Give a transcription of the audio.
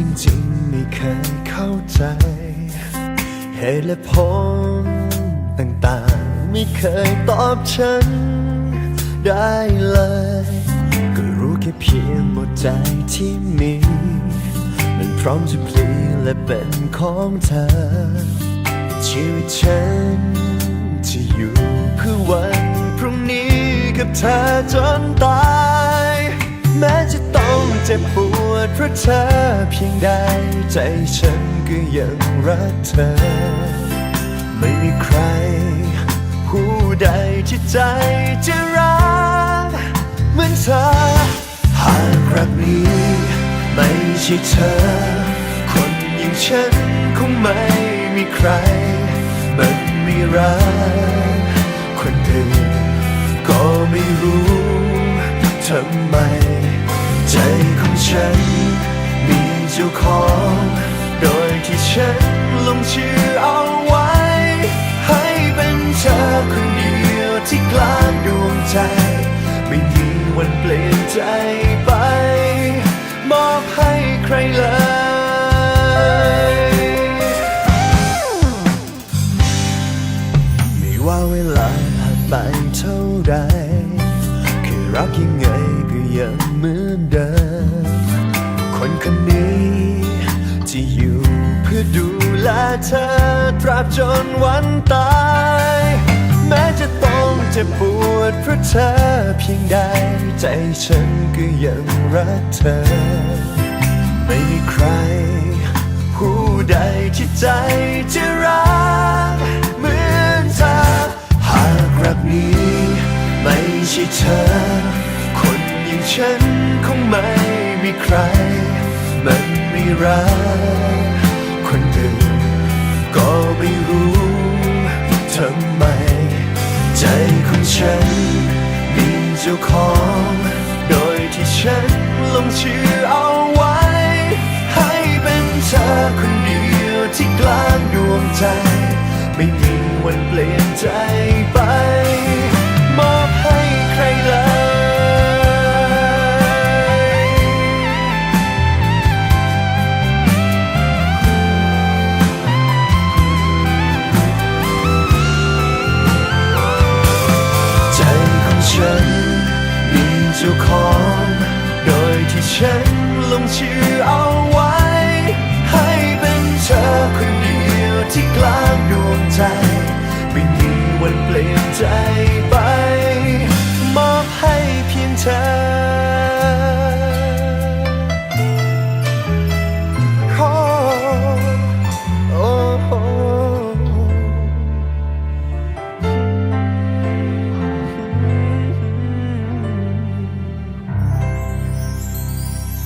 จริงๆ ไม่เคยเข้าใจ เหตุและผลต่างๆ ไม่เคยตอบฉันได้เลย ก็รู้แค่เพียงหมดใจที่มี มันพร้อมจะพลีและเป็นของเธอ ชีวิตฉันจะอยู่เพื่อวันพรุ่งนี้กับเธอจนตาย แม้จะ เจ็บปวดเพราะเธอเพียงใด ใจฉันก็ยังรักเธอ ไม่มีใคร ผู้ใดที่ใจจะรักเหมือนเธอ หากรักนี้ไม่ใช่เธอ คนอย่างฉันคงไม่มีใคร มันไม่รักคนอื่นก็ไม่รู้ทำไม ใจ ฉัน มีเจ้าของ โดยที่ฉันลงชื่อเอาไว้ ให้เป็นเธอคนเดียวที่กลางดวงใจ ไม่มีวันเปลี่ยนใจไป มอบให้ใครเลยไม่ว่าเวลาผ่านไปเท่าใดคือรักยังไงก็ยังเหมือนเดิม คนคนนี้จะอยู่เพื่อดูแลเธอตราบจนวันตาย แม้จะต้องเจ็บปวดเพราะเธอเพียงใด ใจฉันก็ยังรักเธอ ไม่มีใคร ผู้ใดที่ใจจะรักเหมือนเธอ หากรักนี้ ไม่ใช่เธอ คนอย่างฉันคงไม่มีใคร รักคนหนึ่ง ก็ไม่รู้ทำไม ใจของฉัน มีเจ้าของ โดยที่ฉันลงชื่อเอาไว้ ให้เป็นเธอคนเดียวที่กลางดวงใจ ไม่มี ฉันลงชื่อเอาไว้ ให้เป็นเธอคนเดียวที่กลางดวงใจ ไม่มีวันเปลี่ยนใจ